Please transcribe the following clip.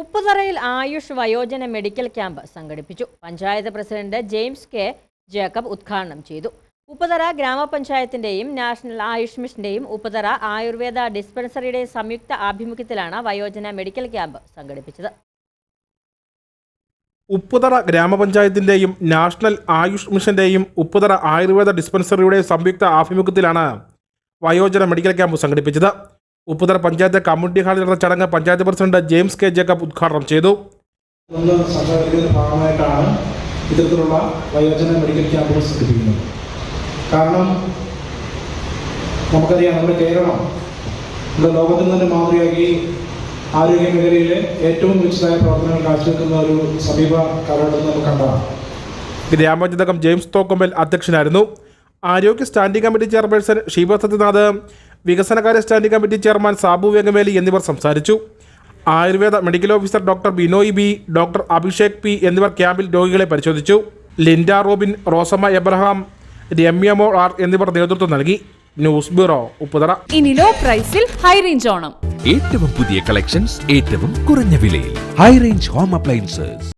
ഉപ്പുതറയിൽ ആയുഷ് വയോജന medical camp സംഘടിപ്പിച്ചു. Panchayat president James K. Jacob ഉദ്ഘാടനം ചെയ്തു. ഉപ്പുതറ ഗ്രാമപഞ്ചായത്തിന്റെയും നാഷണൽ ആയുഷ് മിഷന്റെയും ഉപ്പുതറ ആയുർവേദ ഡിസ്പെൻസറിയുടെയും സംയുക്ത ആഭിമുഖ്യത്തിലാണ് വയോജന മെഡിക്കൽ ക്യാമ്പ് സംഘടിപ്പിച്ചത്. ഉപ്പുതറ ഗ്രാമപഞ്ചായത്തിന്റെയും നാഷണൽ ആയുഷ് മിഷന്റെയും ഉപ്പുതറ ആയുർവേദ ഡിസ്പെൻസറിയുടെയും സംയുക്ത ആഭിമുഖ്യത്തിലാണ് വയോജന മെഡിക്കൽ ക്യാമ്പ് സംഘടിപ്പിച്ചത്. ഉപ്പുതറ പഞ്ചായത്ത് കമ്മ്യൂണിറ്റി ഹാളിൽ നടന്ന ചടങ്ങ് panchayat president James K Jacob ഉദ്ഘാടനം ചെയ്തു. ഭാഗമായിട്ടാണ് ഇത്തരത്തിലുള്ള വയോജന മെഡിക്കൽ ക്യാമ്പുകൾ സംഘടിപ്പിക്കുന്നത്. കാരണം നമുക്കറിയാം നമ്മുടെ കേരളം നമ്മുടെ ലോകത്തിന് തന്നെ മാതൃകയാക്കി ആരോഗ്യ മേഖലയിലെ ഏറ്റവും മികച്ചതായ പ്രവർത്തനങ്ങൾ കാഴ്ചവെക്കുന്ന ഒരു സമീപ കാലഘട്ടത്തിൽ നമുക്ക് കണ്ടതാണ്. അംഗം ജെയിംസ് തോക്കുമ്പൽ അധ്യക്ഷനായിരുന്നു. ആരോഗ്യ standing committee chairperson Sheeba Sathyanath വികസനകാര്യ standing committee chairman Sabu Vegameli എന്നിവർ സംസാരിച്ചു. Ayurveda medical officer doctor Binoy B doctor Abhishek P എന്നിവർ ക്യാമ്പിൽ രോഗികളെ പരിശോധിച്ചു. Linda Robin Rosamma Abraham Ramyamol R എന്നിവർ നേതൃത്വം നൽകി. News bureau Upputhara. ഇനി ലോ പ്രൈസിൽ ഹൈ റേഞ്ച് ഓണം. ഏറ്റവും പുതിയ കളക്ഷൻസ് ഏറ്റവും കുറഞ്ഞ വിലയിൽ. High range home appliances.